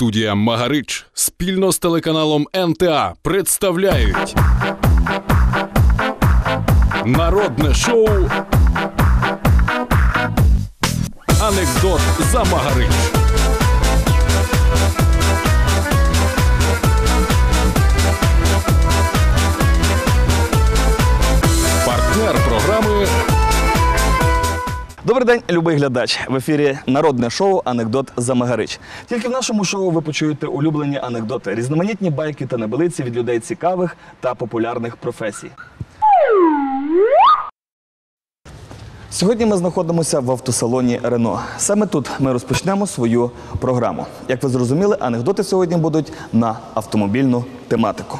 Студія Магарич спільно з телеканалом НТА представляють народне шоу Анекдот за Магарич. Партнер програми Добрий день, любий глядач. В ефірі народне шоу Анекдот за Магарич. Тільки в нашому шоу ви почуєте улюблені анекдоти, різноманітні байки та небелиці від людей цікавих та популярних професій. Сьогодні ми знаходимося в автосалоні Рено. Саме тут ми розпочнемо свою програму. Як ви зрозуміли, анекдоти сьогодні будуть на автомобільну тематику.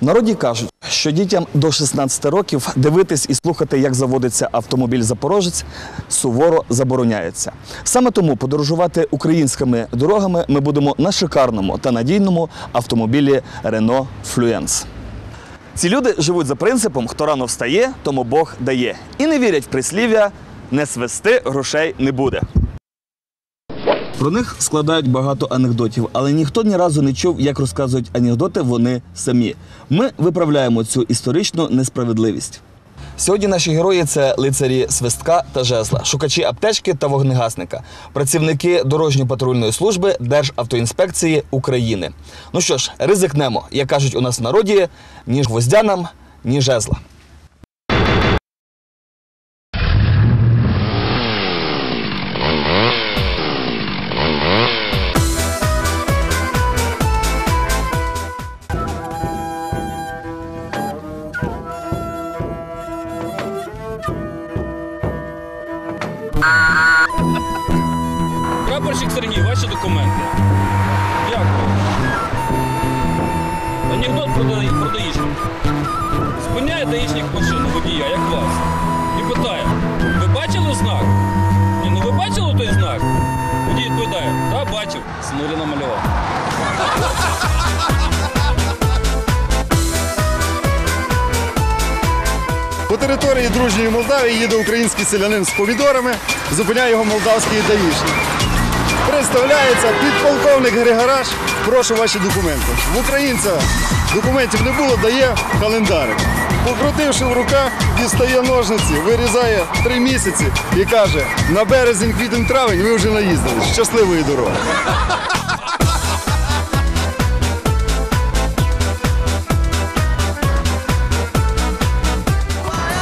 В народі кажуть, що дітям до 16 років дивитись і слухати, як заводиться автомобіль Запорожець, суворо забороняється. Саме тому подорожувати українськими дорогами ми будемо на шикарному та надійному автомобілі Renault Fluence. Ці люди живуть за принципом, хто рано встає, тому Бог дає. І не вірять в прислів'я не свисти грошей не буде. Про них складають багато анекдотів, але ніхто ні разу не чув, як розказують анекдоти вони самі. Ми виправляємо цю історичну несправедливість. Сьогодні наші герої це лицарі свистка та жезла, шукачі аптечки та вогнегасника, працівники дорожньо-патрульної служби Державтоінспекції України. Ну що ж, ризикнемо, як кажуть у нас в народі, ні гвоздянам, ні жезла. Знак? Ні, ну ви бачили той знак? Водій відповідає, та бачив, Синулі намалював. По території дружньої Молдавії їде український селянин з помідорами, зупиняє його молдавський даїшник. Представляється підполковник Григораш. Прошу ваші документи. В українця документів не було, дає календарик. Покрутивши в руках, дістає ножниці, вирізає три місяці і каже: на березень, квітень, травень ви вже наїздили. Щасливої дороги.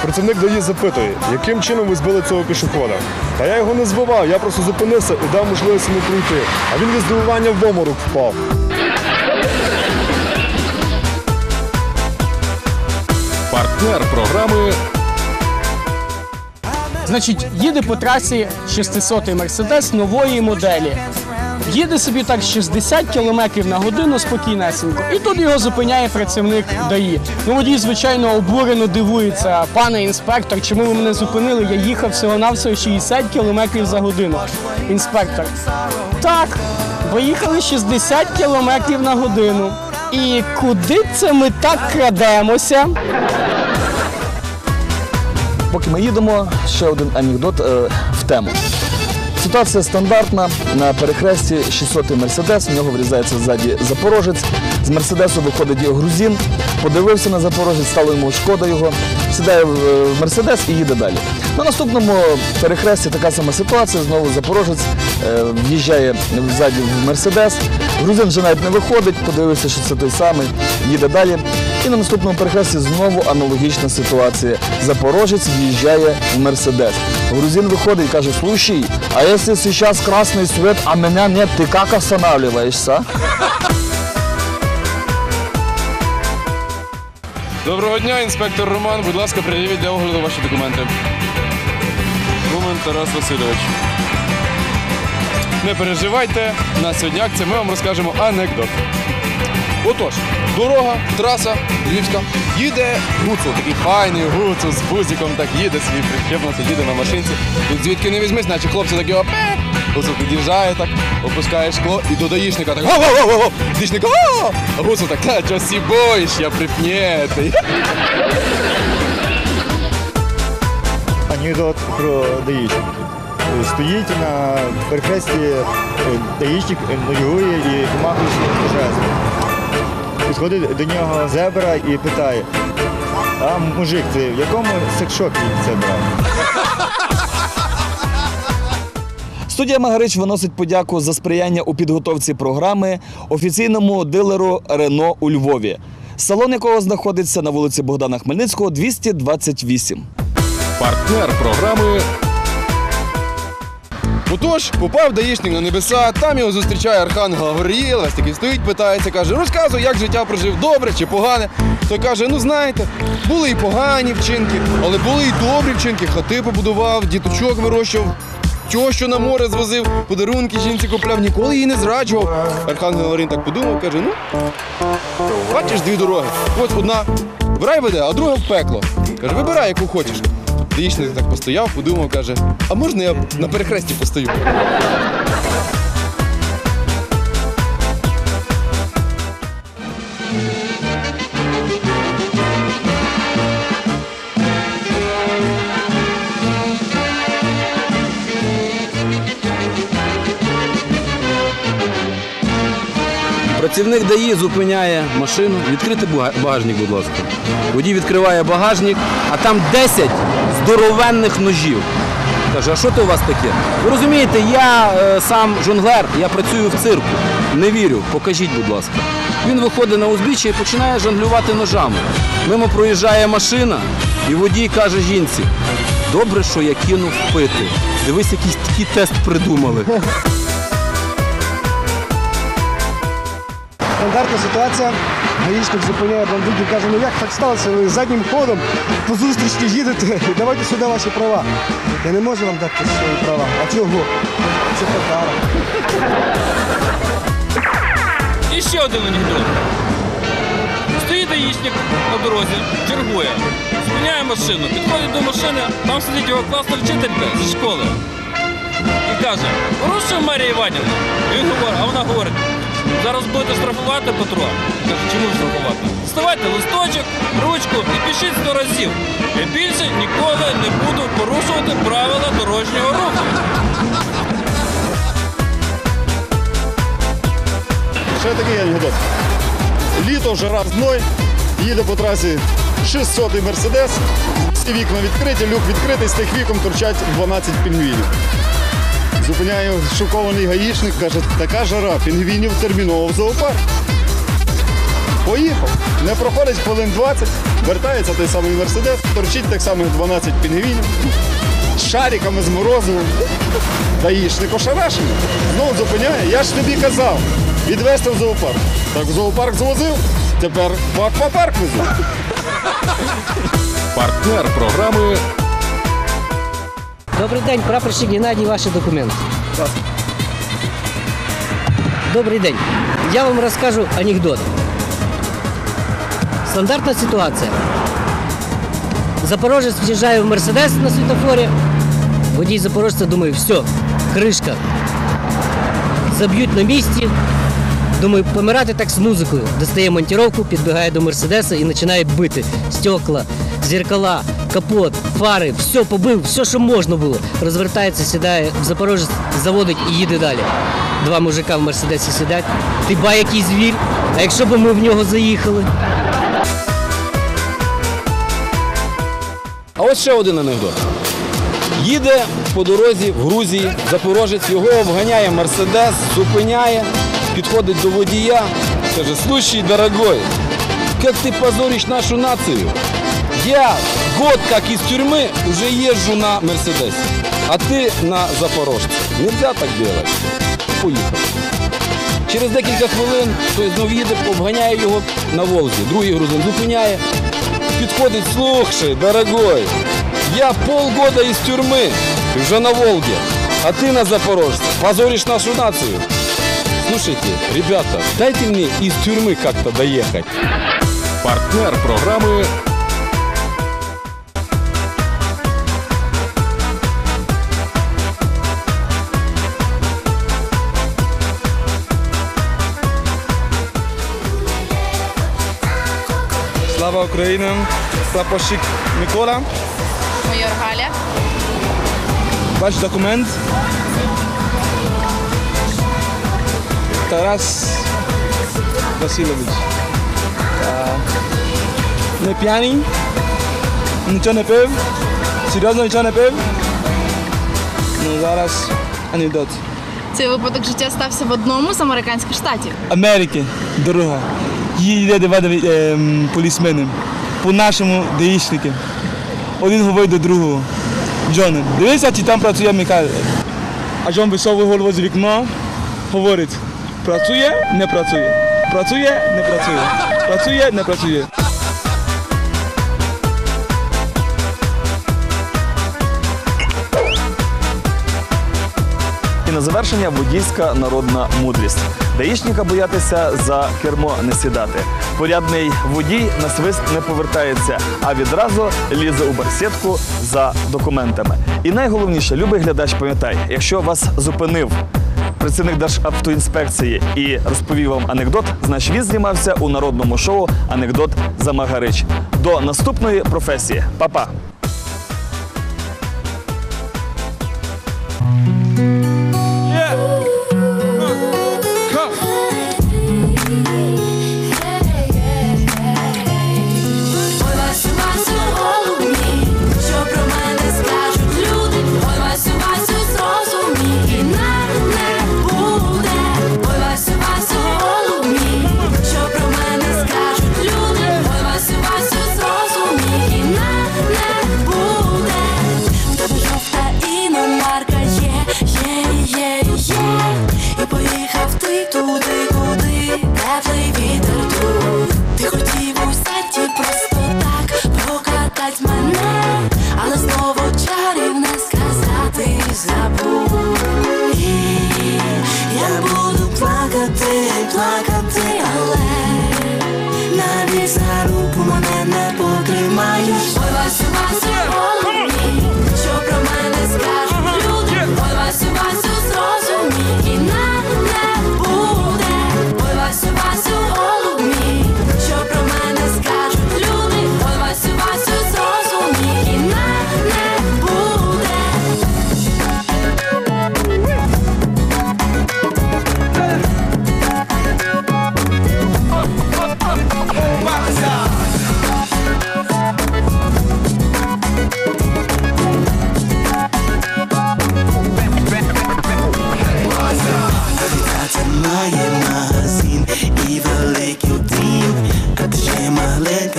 Працівник ДАІ запитує, яким чином ви збили цього пішохода. Та я його не збивав, я просто зупинився і дав можливість йому пройти. А він від здивування в обморок впав. Партнер програми Значить, їде по трасі 600-й Мерседес нової моделі. Їде собі так 60 км на годину спокійнесенько. І тут його зупиняє працівник ДАІ. Ну, водій, звичайно, обурено дивується. Пане інспектор, чому ви мене зупинили? Я їхав всього-навсього 60 км за годину. Інспектор. Так, поїхали 60 км на годину. І куди це ми так крадемося? Поки ми їдемо, ще один анекдот е, в тему. Ситуація стандартна. На перехресті 600-й Мерседес, в нього врізається ззаді запорожець. З Мерседесу виходить його грузин, подивився на запорожець, стало йому шкода його, сідає в е, Мерседес і їде далі. На наступному перехресті така сама ситуація. Знову запорожець е, в'їжджає ззаді в Мерседес. Грузин вже навіть не виходить, подивився, що це той самий, їде далі. І на наступному перехресті знову аналогічна ситуація. Запорожець в'їжджає в Мерседес. Грузин виходить і каже, слушай, а якщо зараз красний світ, а мене нет, ти як останавливаешься? Доброго дня, інспектор Роман. Будь ласка, пред'явіть для огляду ваші документи. Гумен Тарас Васильович. Не переживайте, на сьогодні акція ми вам розкажемо анекдот. Отож, дорога, траса Львівська. Їде гуцул, такий файний гуцул з бузиком, так їде свій прищепнутий, їде на машинці. Тут звідки не візьмись, наче хлопці такі опе. Гуцул під'їжджає так, опускає шкло і до даїшника так го-го-го-го! Даїшник о! А гуцул так, та чого сі боїш, я припнєтий. Анекдот про даїчку. Стоїть на перехресті е, даїчник, е, нудьгує і помахує жезлом. Підходить до нього зебра і питає, а мужик, ти в якому секшопі це брав? Студія Магарич виносить подяку за сприяння у підготовці програми офіційному дилеру Рено у Львові, салон якого знаходиться на вулиці Богдана Хмельницького, 228. Партнер програми Отож, попав даїшник на небеса, там його зустрічає архангел Гавриїл, ось такий стоїть, питається, каже, розказуй, як життя прожив, добре чи погане. Той каже, ну знаєте, були і погані вчинки, але були і добрі вчинки. Хати побудував, діточок вирощував, тещу на море звозив, подарунки жінці купляв, ніколи її не зраджував. Архангел Гавриїл так подумав, каже, ну, бачиш дві дороги. Ось одна в рай веде, а друга в пекло. Каже, вибирай, яку хочеш. Даїшник так постояв, подумав, каже, а можна я на перехресті постою? Працівник ДАІ зупиняє машину. Відкрити багажник, будь ласка. Водій відкриває багажник, а там 10 здоровенних ножів. Каже, а що то у вас таке? Ви розумієте, я е, сам жонглер, я працюю в цирку. Не вірю, покажіть, будь ласка. Він виходить на узбіччя і починає жонглювати ножами. Мимо проїжджає машина, і водій каже жінці: добре, що я кинув пити. Дивись, якийсь такий тест придумали. Стандартна ситуація. Гаїчник зупиняє бандитів, каже, ну як так сталося? Ви заднім ходом по зустрічі їдете, давайте сюди ваші права. Я не можу вам дати свої права. А чого? Це покара. І ще один анекдот. Стоїть даїшник на дорозі, чергує, зупиняє машину, підходить до машини, там сидить його класна вчителька зі школи. І каже, порушує Марія Іванівна. Він говорить, а вона говорить, зараз будете штрафувати Петро. Каже, чому штрафувати? Ставайте листочок, ручку і пишіть сто разів. Я більше ніколи не буду порушувати правила дорожнього руху. Ще такий анекдот. Літо вже раз зной, їде по трасі 600-й мерседес, всі вікна відкриті, люк відкритий, з тих вікон торчать 12 пінгвінів. Зупиняє шокований гаїчник, каже, така жара, пінгвінів терміново в зоопарк. Поїхав. Не проходить хвилин 20, вертається той самий мерседес, торчить тих самих 12 пінгвінів з шариками з морозивом. Даїшник ошарашений. Знову зупиняє. Я ж тобі казав. Відвезти в зоопарк. Так в зоопарк звозив, тепер в аквапарк везу. партнер програми Добрий день, прапорщик Геннадій, ваші документи. Добрий день. Я вам розкажу анекдот. Стандартна ситуація. Запорожець в'їжджає в Мерседес на світофорі. Водій запорожця думає, все, кришка. Заб'ють на місці. Думаю, помирати так з музикою. Достає монтіровку, підбігає до Мерседеса і починає бити стекла, зеркала, капот, фари, все побив, все, що можна було. Розвертається, сідає в Запорожець, заводить і їде далі. Два мужика в Мерседесі сидять. Ти ба який звір, а якщо б ми в нього заїхали? А ось ще один анекдот. Їде по дорозі в Грузії, запорожець, його обганяє Мерседес, зупиняє, підходить до водія, каже, слушай, дорогой, як ти позориш нашу націю? Я год как из тюрьмы уже езжу на Мерседесе, а ты на Запорожце. Нельзя так делать. Поїхав. Через декілька хвилин той знов їде, обганяє його на Волзі. Другий грузин зупиняє, підходить, слухай, дорогой, я полгода из тюрьмы, уже на Волге, а ты на Запорожце, позоришь нашу нацию. Слушайте, ребята, дайте мне из тюрьмы как-то доехать. партнер програми Слава Україні! Прапорщик Микола. Майор Галя. Ваш документ. Тарас Васильович. Не п'яний, нічого не пив, серйозно нічого не пив. Ну зараз анекдот. Цей випадок життя стався в одному з американських штатів. Америки, дорога. Її йде ем, полісмени. По нашому даїшники. Один говорить до другого. Джон, дивися, чи там працює Михайло. А Джон висовує голову з вікна, говорить, працює, не працює. Працює, не працює. Працює, не працює. Завершення водійська народна мудрість. Даїшника боятися за кермо не сідати. Порядний водій на свист не повертається, а відразу лізе у барсетку за документами. І найголовніше, любий глядач, пам'ятай, якщо вас зупинив працівник Державтоінспекції і розповів вам анекдот, значить він знімався у народному шоу Анекдот за Магарич. До наступної професії. Па-па!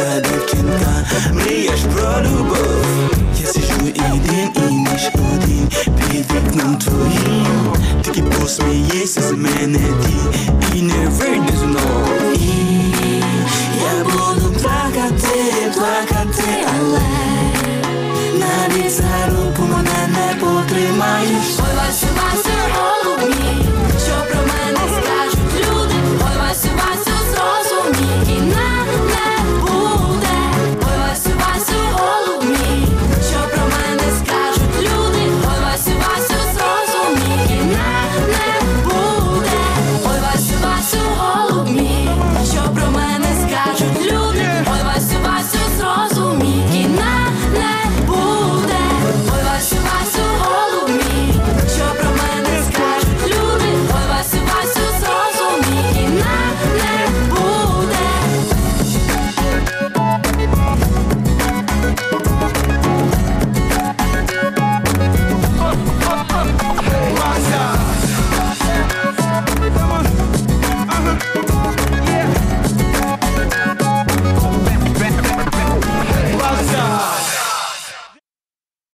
Маленька дівчинка Мрієш про любов Я сиджу і день, і ніж один Під вікном твоїм Тільки посмієшся з мене ти І не вийде знов І я буду плакати, плакати, але Навіть за руку мене не потримаєш Ой, Васю,